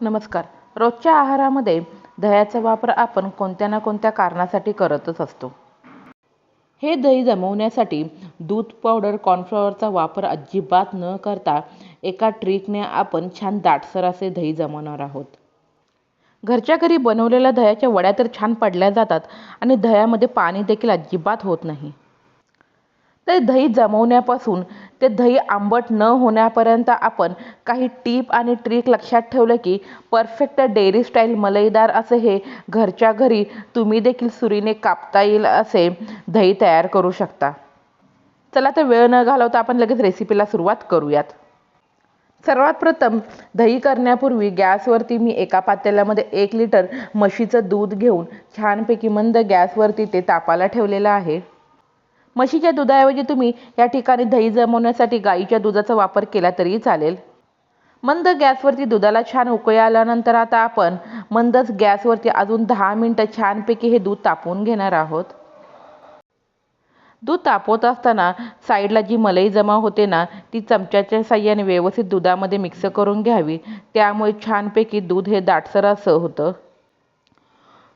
नमस्कार. रोजच्या आहारामध्ये दह्याचा वापर आपण कोणत्या ना कोणत्या कारणासाठी करतच असतो. हे दही जमवण्यासाठी दूध पावडर कॉर्नफ्लॉवरचा वापर अजिबात न करता एका ट्रिकने आपण छान दाटसर असे दही जमवणार आहोत. घरच्या घरी बनवलेल्या दह्याच्या वड्या तर छान पडल्या जातात आणि दह्यामध्ये पाणी देखील अजिबात होत नाही. ते दही जमवण्यापासून ते दही आंबट न होण्यापर्यंत आपण काही टीप आणि ट्रिक लक्षात ठेवलं की परफेक्ट डेअरी स्टाईल मलईदार असे हे घरच्या घरी तुम्ही देखील सुरीने कापता येईल असे दही तयार करू शकता. चला तर वेळ न घालवता आपण लगेच रेसिपीला सुरुवात करूयात. सर्वात प्रथम दही करण्यापूर्वी गॅसवरती मी एका पातेल्यामध्ये एक लिटर म्हशीचं दूध घेऊन छानपैकी मंद गॅसवरती ते तापाला ठेवलेलं आहे. म्हशीच्या दुधाऐवजी तुम्ही या ठिकाणी दही जमवण्यासाठी गाईच्या दुधाचा वापर केला तरी चालेल. मंद गॅसवरती दुधाला छान उकळी आल्यानंतर आता आपण मंदच गॅसवरती अजून दहा मिनटं छानपैकी हे दूध तापवून घेणार आहोत. दूध तापवत असताना साईडला जी मलई जमा होते ना ती चमच्याच्या साह्याने व्यवस्थित दुधामध्ये मिक्स करून घ्यावी. त्यामुळे छानपैकी दूध हे दाटसर असं होतं.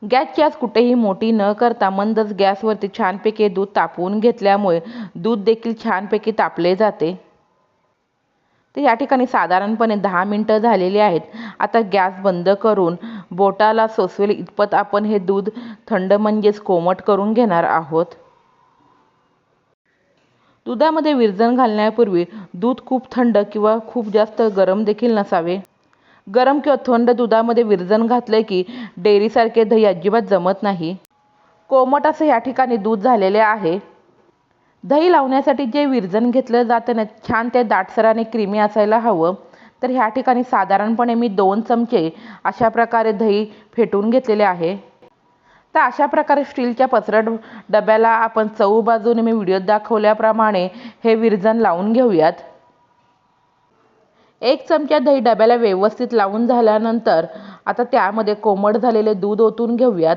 गॅसची गॅस कुठेही मोठी न करता मंदच गॅसवरती छानपैकी दूध तापवून घेतल्यामुळे दूध देखील छानपैकी तापले जाते. तर या ठिकाणी साधारणपणे दहा मिनटं झालेली आहेत. आता गॅस बंद करून बोटाला सोसवेल इतपत आपण हे दूध थंड म्हणजेच कोमट करून घेणार आहोत. दुधामध्ये विरजण घालण्यापूर्वी दूध खूप थंड किंवा खूप जास्त गरम देखील नसावे. गरम किंवा थंड दुधामध्ये विरजन घातले की डेअरीसारखे दही अजिबात जमत नाही. कोमट असं या ठिकाणी दूध झालेले आहे. दही लावण्यासाठी जे विरजन घेतलं जातं ना छान ते दाटसराने क्रीमी असायला हवं. तर ह्या ठिकाणी साधारणपणे मी दोन चमचे अशा प्रकारे दही फेटून घेतलेले आहे. तर अशा प्रकारे स्टीलच्या पसरट डब्याला आपण चऊ बाजूने मी व्हिडिओत दाखवल्याप्रमाणे हे विरजन लावून घेऊयात. एक चमचा दही डब्याला व्यवस्थित लावून झाल्यानंतर आता त्यामध्ये कोमट झालेले दूध ओतून घेऊयात.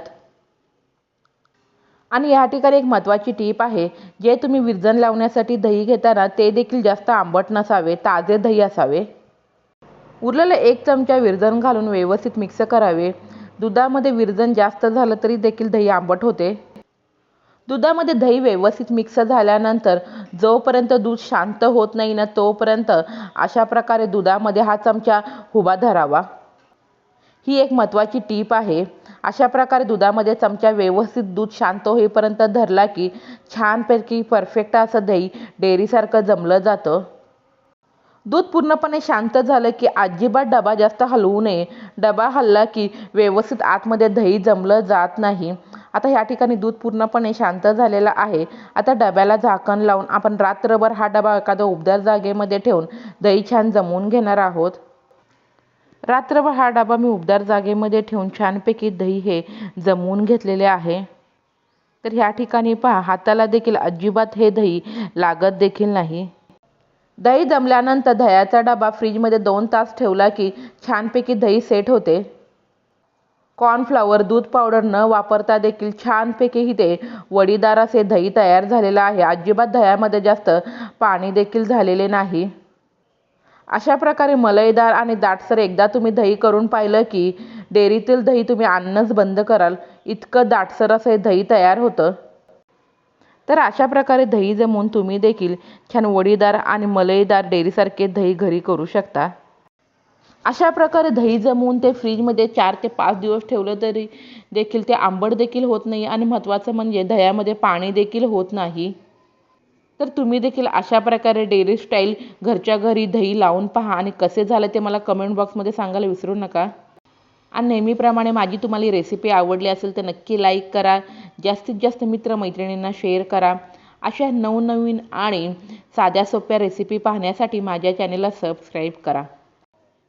आणि या ठिकाणी एक महत्त्वाची टीप आहे जे तुम्ही विरजन लावण्यासाठी दही घेताना ते देखील जास्त आंबट नसावे ताजे दही असावे. उरलेलं एक चमचा विरजन घालून व्यवस्थित मिक्स करावे. दुधामध्ये विरजन जास्त झालं तरी देखील दही आंबट होते. दुधामध्ये दही व्यवस्थित मिक्स झाल्यानंतर जोपर्यंत दूध शांत होत नाही ना तोपर्यंत अशा प्रकारे दुधामध्ये हा चमचा उभा धरावा. ही एक महत्त्वाची टीप आहे. अशा प्रकारे दुधामध्ये चमचा व्यवस्थित दूध शांत होईपर्यंत धरला की छानपैकी परफेक्ट असं दही डेअरीसारखं जमलं जातं. दूध पूर्णपणे शांत झालं की अजिबात डबा जास्त हलवू नये. डबा हलला की व्यवस्थित आतमध्ये दही जमलं जात नाही. आता ह्या ठिकाणी दूध पूर्णपणे शांत झालेलं आहे. आता डब्याला झाकण लावून आपण रात्रभर हा डबा एखाद्या उबदार जागेमध्ये ठेवून दही छान जमवून घेणार आहोत. रात्रभर हा डबा मी उबदार जागेमध्ये ठेवून छानपैकी दही हे जमवून घेतलेले आहे. तर ह्या ठिकाणी पहा हाताला देखील अजिबात हे दही लागत देखील नाही. दही जमल्यानंतर दह्याचा डबा फ्रीजमध्ये दोन तास ठेवला की छानपैकी दही सेट होते. कॉर्नफ्लॉवर दूध पावडर न वापरता देखील छानपैकी इथे वडीदार असे दही तयार झालेलं आहे. अजिबात दह्यामध्ये जास्त पाणी देखील झालेले नाही. अशा प्रकारे मलईदार आणि दाटसर एकदा तुम्ही दही करून पाहिलं की डेअरीतील दही तुम्ही आणणंच बंद कराल. इतकं दाटसर असं हे दही तयार होतं. तर अशा प्रकारे दही जमून तुम्ही देखील छान वडीदार आणि मलईदार डेअरीसारखे दही घरी करू शकता. अशा प्रकारे दही जमवून ते फ्रीजमध्ये चार ते पाच दिवस ठेवलं तरी देखील ते आंबट देखील होत नाही आणि महत्त्वाचं म्हणजे दह्यामध्ये पाणी देखील होत नाही. तर तुम्ही देखील अशा प्रकारे डेअरी स्टाईल घरच्या घरी दही लावून पहा आणि कसे झालं ते मला कमेंट बॉक्समध्ये सांगायला विसरू नका. आणि नेहमीप्रमाणे माझी तुम्हाला रेसिपी आवडली असेल तर नक्की लाईक करा. जास्तीत जास्त मित्रमैत्रिणींना शेअर करा. अशा नवनवीन आणि साध्या सोप्या रेसिपी पाहण्यासाठी माझ्या चॅनेलला सबस्क्राईब करा.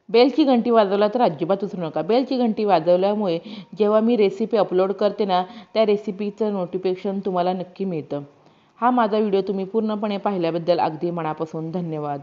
बेलची घंटी वाजवला तर अजिबात उचलू नका. बेलची घंटी वाजवल्यामुळे जेव्हा मी रेसिपी अपलोड करते ना त्या रेसिपीचं नोटिफिकेशन तुम्हाला नक्की मिळतं. हा माझा व्हिडिओ तुम्ही पूर्णपणे पाहिल्याबद्दल अगदी मनापासून धन्यवाद.